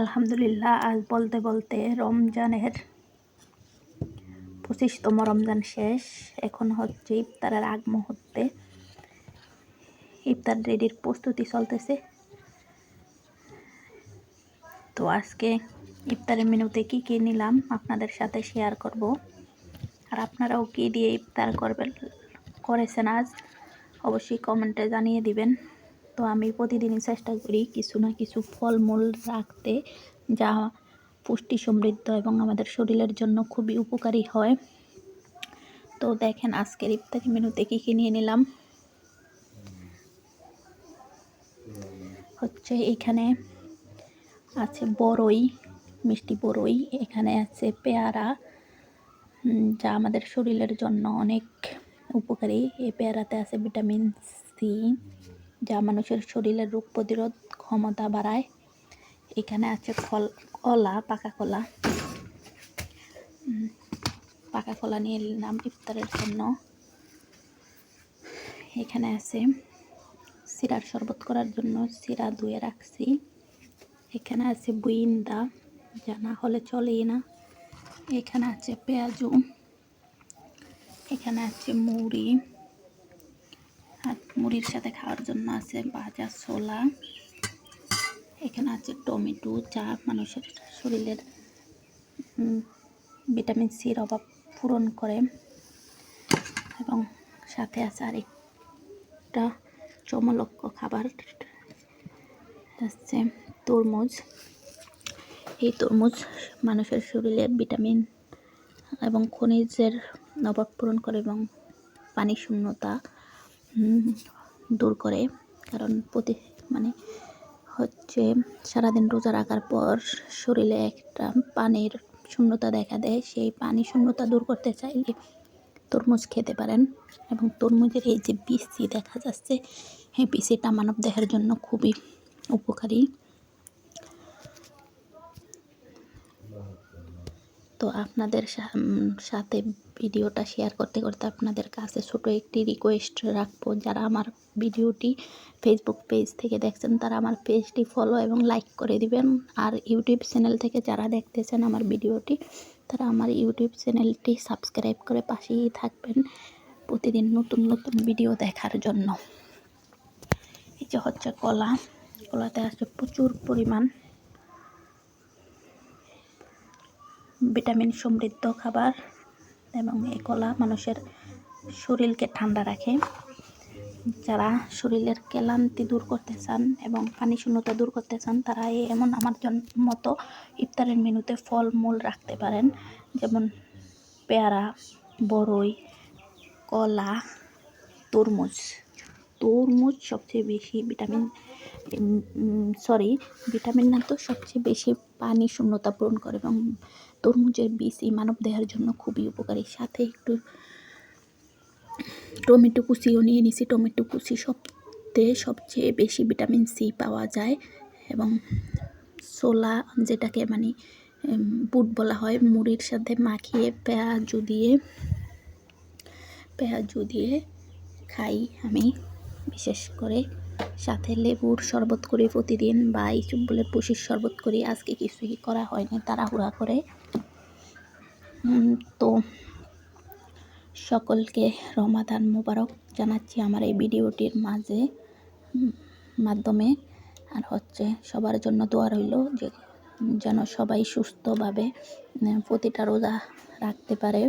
আলহামদুলিল্লাহ, আজ বলতে বলতে রমজানের পঁচিশতম রমজান শেষ। এখন হচ্ছে ইফতারের আগ মুহূর্তে ইফতার রেডির প্রস্তুতি চলতেছে। তো আজকে ইফতারের মেনুতে কি কি নিলাম আপনাদের সাথে শেয়ার করব। আর আপনারাও কি দিয়ে ইফতার করবেন, করেছেন আজ? অবশ্যই কমেন্টে জানিয়ে দিবেন। তো আমি প্রতিদিনই চেষ্টা করি কিছু না কিছু ফলমূল রাখতে, যা পুষ্টি সমৃদ্ধ এবং আমাদের শরীরের জন্য খুবই উপকারী হয়। তো দেখেন আজকের ইফতারি মেনুতে কী কী নিয়ে নিলাম। হচ্ছে এখানে আছে বড়ই মিষ্টি বড়ই এখানে আছে পেয়ারা যা আমাদের শরীরের জন্য অনেক উপকারী। এই পেয়ারাতে আছে ভিটামিন সি। যা মানুষের শরীরের রোগ প্রতিরোধ ক্ষমতা বাড়ায়। এখানে আছে ফল কলা, পাকা কলা। পাকা কলা নিয়ে নিলাম ইফতারের জন্য। এখানে আছে সিরার শরবত করার জন্য সিরা ধুয়ে রাখছি। এখানে আছে বুইন্দা, যা না হলে চলেই না। এখানে আছে পেঁয়াজু। এখানে আছে মুড়ি। মুড়ির সাথে খাওয়ার জন্য আছে ভাজা ছোলা। এখানে আছে টমেটো যা মানুষের শরীরের ভিটামিন সির অভাব পূরণ করে। এবং সাথে আছে আরেকটা চমলক্ষ খাবার হচ্ছে তরমুজ। এই তরমুজ মানুষের শরীরে ভিটামিন এবং খনিজের অভাব পূরণ করে এবং পানি শূন্যতা দূর করে। কারণ প্রতি মানে হচ্ছে সারাদিন রোজা রাখার পর শরীরে একটা পানির শূন্যতা দেখা দেয়। সেই পানি শূন্যতা দূর করতে চাইলে তরমুজ খেতে পারেন এবং তরমুজের এই যে বিসি দেখা যাচ্ছে, এই বিসিটা মানব দেহের জন্য খুবই উপকারী। তো আপনাদের সাথে ভিডিওটা শেয়ার করতে করতে আপনাদের কাছে ছোট একটি রিকোয়েস্ট রাখব। যারা আমার ভিডিওটি ফেসবুক পেজ থেকে দেখছেন, তারা আমার পেজটি ফলো এবং লাইক করে দিবেন। আর ইউটিউব চ্যানেল থেকে যারা দেখতেছেন আমার ভিডিওটি, তারা আমার ইউটিউব চ্যানেলটি সাবস্ক্রাইব করে পাশেই থাকবেন প্রতিদিন নতুন নতুন ভিডিও দেখার জন্য। এই যে হচ্ছে কলা। কলাতে আছে প্রচুর পরিমাণ ভিটামিন সমৃদ্ধ খাবার এবং এই কলা মানুষের শরীরকে ঠান্ডা রাখে। যারা শরীরের ক্লান্তি দূর করতে চান এবং পানি শূন্যতা দূর করতে চান, তারা এই এমন আমার মতো ইফতারের মেনুতে ফল মূল রাখতে পারেন। যেমন পেয়ারা বড়ই কলা, তরমুজ। তরমুজ সবচেয়ে বেশি ভিটামিন সরি ভিটামিন না তো সবচেয়ে বেশি পানি শূন্যতা পূরণ করে এবং তরমুজের বীজ এই মানব দেহের জন্য খুবই উপকারী। সাথে একটু টমেটো কুচিও নিয়ে নিছি। টমেটো কুচি সবতে সবচেয়ে বেশি ভিটামিন সি পাওয়া যায় এবং সোলা যেটাকে মানে বুট বলা হয়, মুড়ির সাথে মাখিয়ে পেঁয়াজু দিয়ে পেঁয়াজু দিয়ে খাই আমি। বিশেষ করে সাথে লেবুর শরবত করি প্রতিদিন বা ইসুপ বলে পুষির শরবত করি। আজকে কিছুই করা হয়নি, তাড়াহুড়া করে। তো সকলকে রমাদান মোবারক জানাচ্ছি আমার এই ভিডিওটির মাঝে মাধ্যমে। আর হচ্ছে সবার জন্য দোয়া রইল যে, যেন সবাই সুস্থভাবে প্রতিটা রোজা রাখতে পারে।